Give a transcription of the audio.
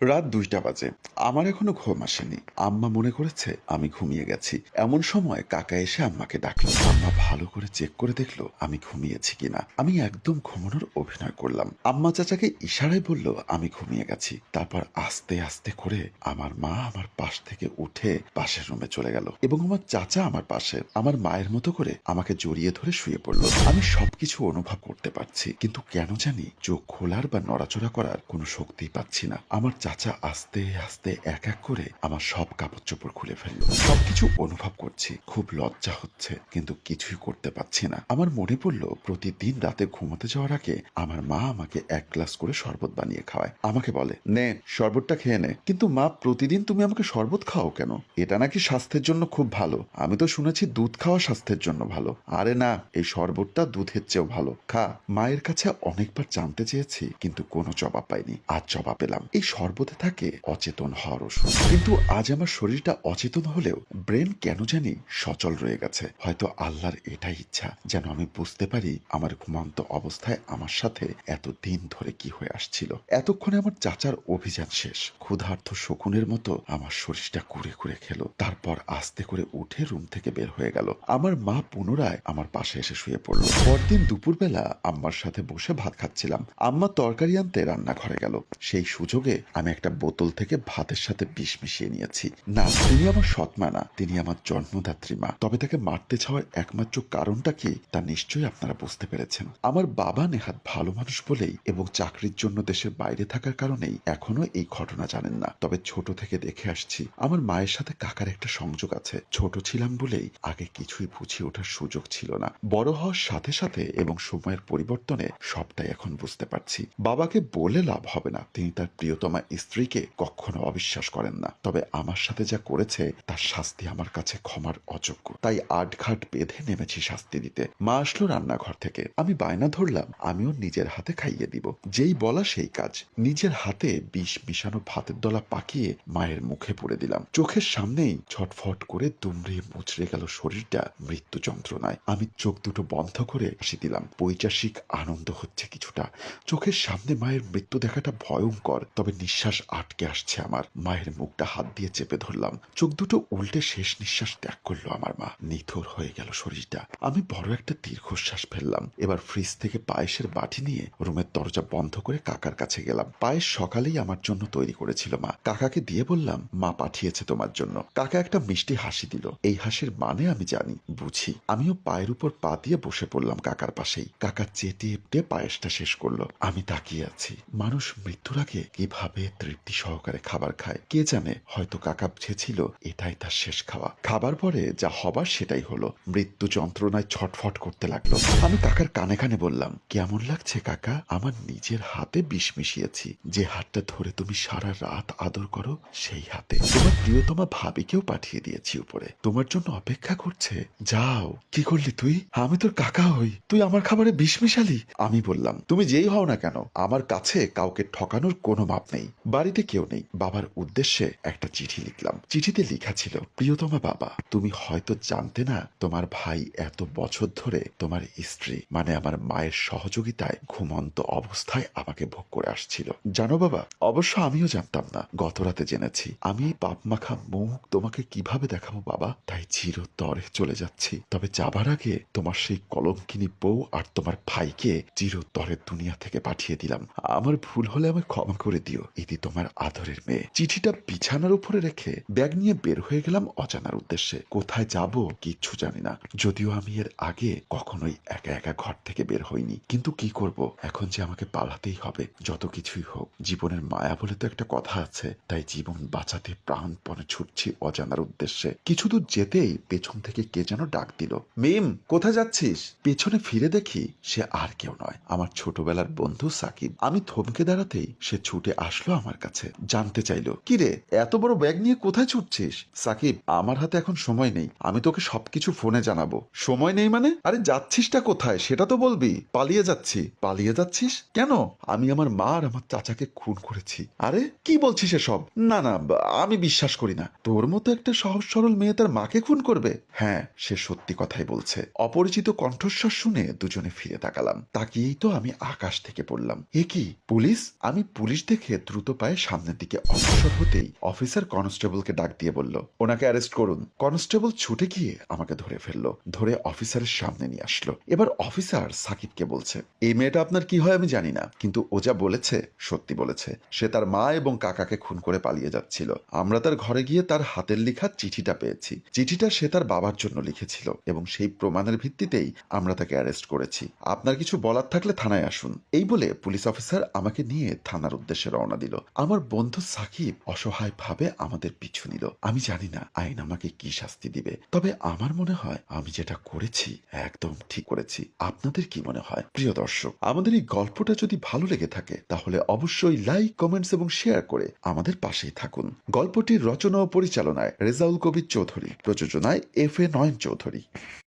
রাত দুইটা বাজে। আমার এখনও ঘুম আসেনি। আম্মা মনে করেছে আমি ঘুমিয়ে গেছি। এমন সময় কাকা এসে আম্মাকে ডাকলো। আম্মা ভালো করে চেক করে দেখল আমি ঘুমিয়েছি কিনা। আমি একদম ঘুমানোর অভিনয় করলাম। আম্মা চাচাকে ইশারায় বলল, আমি ঘুমিয়ে গেছি। তারপর আস্তে আস্তে করে আমার মা আমার পাশ থেকে উঠে পাশের রুমে চলে গেল এবং আমার চাচা আমার পাশে আমার মায়ের মতো করে আমাকে জড়িয়ে ধরে শুয়ে পড়ল। আমি সবকিছু অনুভব করতে পারছি, কিন্তু কেন জানি চোখ খোলার বা নড়াচড়া করার কোনো শক্তি পাচ্ছি না। আমার চাচা আস্তে আস্তে এক এক করে আমার সব কাপড় চোপড় খুলে ফেলল। সবকিছু অনুভব করছি। খুব লজ্জা হচ্ছে, কিন্তু কিছুই করতে পারছি না। আমার মনে পড়ল, প্রতিদিন রাতে ঘুমাতে যাওয়ার আগে আমার মা আমাকে এক গ্লাস করে শরবত বানিয়ে খাওয়ায়। আমাকে বলে, নে, শরবতটা খেয়ে নে। কিন্তু মা, প্রতিদিন তুমি আমাকে শরবত খাও কেন? এটা নাকি স্বাস্থ্যের জন্য খুব ভালো। আমি তো শুনেছি দুধ খাওয়া স্বাস্থ্যের জন্য ভালো। আরে না, এই শরবতটা দুধের চেয়েও ভালো। খা। মায়ের কাছে অনেকবার জানতে চেয়েছি, কিন্তু কোনো জবাব পাইনি। আর জবাব পেলাম। এই শরবতে থাকে, অচেতন হওয়ার ওষুধ কিন্তু আজ আমার শরীরটা অচেতন হলেও ব্রেন কেন জানি সচল রয়ে গেছে। হয়তো আল্লাহর এটাই ইচ্ছা, যেন আমি বুঝতে পারি আমার ঘুমান্ত অবস্থায় আমার সাথে এত দিন ধরে কি হয়ে আসছিল। এতক্ষণে আমার চাচার অভিযান শেষ। ক্ষুধার্থ শকুনের মতো আমার শরীরটা কুড়ে কুড়ে খেলো। তারপর আস্তে করে উঠে রুম থেকে বের হয়ে গেল। আমার মা পুনরায় আমার পাশে এসে শুয়ে পড়ল। পরদিন দুপুরবেলা আম্মার সাথে বসে ভাত খাচ্ছিলাম। আম্মা তরকারি আনতে রান্নাঘরে গেল। সেই সুযোগে আমি একটা বোতল থেকে ভাতের সাথে বিষ মিশিয়ে নিয়েছি। না, তিনি আমার সৎমা না, তিনি আমার জন্মদাত্রী মা। তবে তাকে মারতে চাওয়ার একমাত্র কারণটা কি, তা নিশ্চয়ই আপনারা বুঝতে পেরেছেন। আমার বাবা নেহাত ভালো মানুষ বলেই এবং চাকরির জন্য দেশের বাইরে থাকার কারণেই এখনও এই ঘটনা জানেন না। তবে ছোট থেকে দেখে আসছি, আমার মায়ের সাথে কাকার একটা সংযোগ আছে। ছোট ছিলাম বলেই আগে কিছুই বুঝিয়ে ওঠার সুযোগ ছিল না। বড় হওয়ার সাথে সাথে এবং সময়ের পরিবর্তনে সবটাই এখন বুঝতে পারছি। বাবাকে বলে লাভ হবে না। তিনি তার প্রিয়তমা স্ত্রীকে কখনো অবিশ্বাস করেন না। তবে আমার সাথে যা করেছে, তার শাস্তি আমার কাছে ক্ষমার অযোগ্য। তাই আটঘাট বেঁধে নেমেছি শাস্তি দিতে। মা আসলো রান্নাঘর থেকে। আমি বায়না ধরলাম, আমিও নিজের হাতে খাইয়ে দিব। যেই বলা সেই কাজ। নিজের হাতে বিষ মিশানো ভাতের দলা পাকিয়ে মায়ের মুখে পড়ে দিলাম। চোখের সামনেই ছটফট করে দুমড়ে মুচড়ে গেল শরীরটা মৃত্যু যন্ত্রণায়। আমি চোখ দুটো বন্ধ করে হাসি দিলাম। পৈচাসিক আনন্দ হচ্ছে কিছুটা। চোখের সামনে মায়ের মৃত্যু দেখাটা ভয়ঙ্কর, তবে নিঃশ্বাস আটকে আসছে আমার। মায়ের মুখটা হাত দিয়ে চেপে ধরলাম। চোখ দুটো উল্টে শেষ নিঃশ্বাস ত্যাগ করল আমার মা। নিথর হয়ে গেল শরীরটা। আমি বড় একটা দীর্ঘশ্বাস ফেললাম। এবার ফ্রিজ থেকে পায়েসের বাটি নিয়ে রুমের দরজা বন্ধ করে কাকার কাছে গেলাম। পায়েস সকালেই আমার জন্য তৈরি করেছিল মা। কাকাকে দিয়ে বললাম, মা পাঠিয়েছে তোমার জন্য। কাকা একটা মিষ্টি হাসি দিল। এই হাসির মানে আমি জানি, বুঝি। আমিও পায়ের উপর পা দিয়ে বসে পড়লাম কাকার পাশেই। কাকা চেটে পায়েসটা শেষ করল। আমি তাকিয়ে আছি। মানুষ মৃত্যুর আগে কীভাবে তৃপ্তি সহকারে খাবার খায়। কে জানে হয়তো কাকা বুঝেছিল এটাই তার শেষ খাওয়া। খাবার পরে যা হবার সেটাই হলো। মৃত্যু যন্ত্রণায় ছটফট করতে লাগল। আমি কাকার কানে কানে বললাম, কেমন লাগছে কাকা? আমার নিজের হাতে বিষ মিশিয়েছি। যে হাতটা ধরে তুমি সারা রাত আদর করো, সেই হাতে। তোমার প্রিয়তমা ভাবিকেও পাঠিয়ে দিয়েছি উপরে। তোমার জন্য অপেক্ষা করছে। যাও। কি করলি তুই? আমি তোর কাকা হই। তুই আমার খাবারে বিষ মিশালি? আমি বললাম, তুমি যেই হও না কেন, আমার কাছে কাউকে ঠকানোর কোনো মাপ নেই। বাড়িতে কেউ নেই। বাবার উদ্দেশ্যে একটা চিঠি লিখলাম। চিঠিতে লেখা ছিল, প্রিয়তমা বাবা, তুমি হয়তো জানতে না, তোমার ভাই এত বছর ধরে তোমার স্ত্রী মানে আমার মায়ের সহযোগিতায় ঘুমন্ত অবস্থায় আমাকে ভোগ করে আসছিল। জানো বাবা, অবশ্য আমিও জানতাম না গত রাতে জেনেছি। আমি পাপ মাখা মুখ তোমাকে কীভাবে দেখাবো বাবা? তাই চিরতরে চলে যাচ্ছি। তবে যাবার আগে তোমার সেই কলঙ্কিনী বউ আর তোমার ভাইকে চিরতরের দুনিয়া থেকে পাঠিয়ে দিলাম। আমার ভুল হলে আমায় ক্ষমা করে দিও। ইতি তোমার আদরের মেয়ে। চিঠিটা বিছানার উপরে রেখে ব্যাগ নিয়ে বের হয়ে গেলাম অজানার উদ্দেশ্যে। কোথায় যাব কিচ্ছু জানি না। যদিও আমি এর আগে কখনোই একা একা ঘর থেকে বের হইনি। কিন্তু কি করব? এখন যে আমাকে পালাতেই হবে, যত কিছুই হোক, জীবনের মায়া বলে তো একটা কথা আছে। তাই জীবন বাঁচাতে প্রাণপণে ছুটছি অজানার উদ্দেশ্যে। কিছু দূর যেতেই পেছন থেকে কে যেন ডাক দিল, মিম, কোথায় যাচ্ছিস? পেছনে ফিরে দেখি সে আর কেউ নয়। আমার ছোটবেলার বন্ধু সাকিব। আমি থমকে দাঁড়াতেই সে ছুটে আসলো আমার কাছে জানতে চাইলো। কি রে এত বড় ব্যাগ নিয়ে কোথায় ছুটছিস? সাকিব, আমার হাতে এখন সময় নেই। আমি তোকে সবকিছু ফোনে জানাব। সময় নেই মানে? আরে যাচ্ছিসটা কোথায়? সেটা তো বলবি। পালিয়ে যাচ্ছি। পালিয়ে যাচ্ছিস? কেন? আমি আমার মা আর আমার চাচাকে খুন করেছি। আরে, কি বলছিস এসব? না না আমি বিশ্বাস করি না। তোর মতো একটা সহজ সরল মেয়ে তার মাকে খুন করবে? হ্যাঁ সে সত্যি কথাই বলছে। অপরিচিত কণ্ঠস্বর শুনে দুজনে ফিরে তাকালাম। তাকিয়েই তো আমি আকাশ থেকে পড়লাম। এ কি, পুলিশ? আমি পুলিশ দেখে দ্রুত পায়ে সামনের দিকে অগ্রসর হতেই অফিসার কনস্টেবলকে ডাক দিয়ে বলল, ওনাকে অ্যারেস্ট করুন। কনস্টেবল ছুটে গিয়ে আমাকে ধরে ফেলল, ধরে অফিসারের সামনে নিয়ে আসলো। এবার অফিসার সাকিবকে বলছে, এই মেয়েটা আপনার কি হয় আমি জানি না, কিন্তু ও যা বলেছে, সত্যি বলেছে। সে তার মা এবং কাকাকে খুন করে পালিয়ে যাচ্ছিল। আমরা তার ঘরে গিয়ে তার হাতের লেখা চিঠিটা পেয়েছি। চিঠিটা সে তার বাবার জন্য লিখেছিল এবং সেই প্রমাণের ভিত্তিতেই আমরা তাকে অ্যারেস্ট করেছি। আপনার কিছু বলার থাকলে থানায় আসুন। এই বলে পুলিশ অফিসার আমাকে নিয়ে থানার উদ্দেশ্যে রওনা দিল। আমার বন্ধু সাকিব অসহায়ভাবে আমাদের পিছু নিল। আমি জানি না আইন আমাকে কি শাস্তি দিবে। তবে আমার মনে হয় আমি যেটা করেছি, একদম ঠিক করেছি। আপনাদের কি মনে হয়? প্রিয় দর্শক, আমাদের এই গল্পটা যদি ভালো লেগে থাকে, তাহলে অবশ্যই লাইক, কমেন্টস এবং শেয়ার করে আমাদের পাশেই থাকুন। গল্পটির রচনা ও পরিচালনায় রেজাউল কবির চৌধুরী, প্রযোজনায় এফ এ নয়ন চৌধুরী।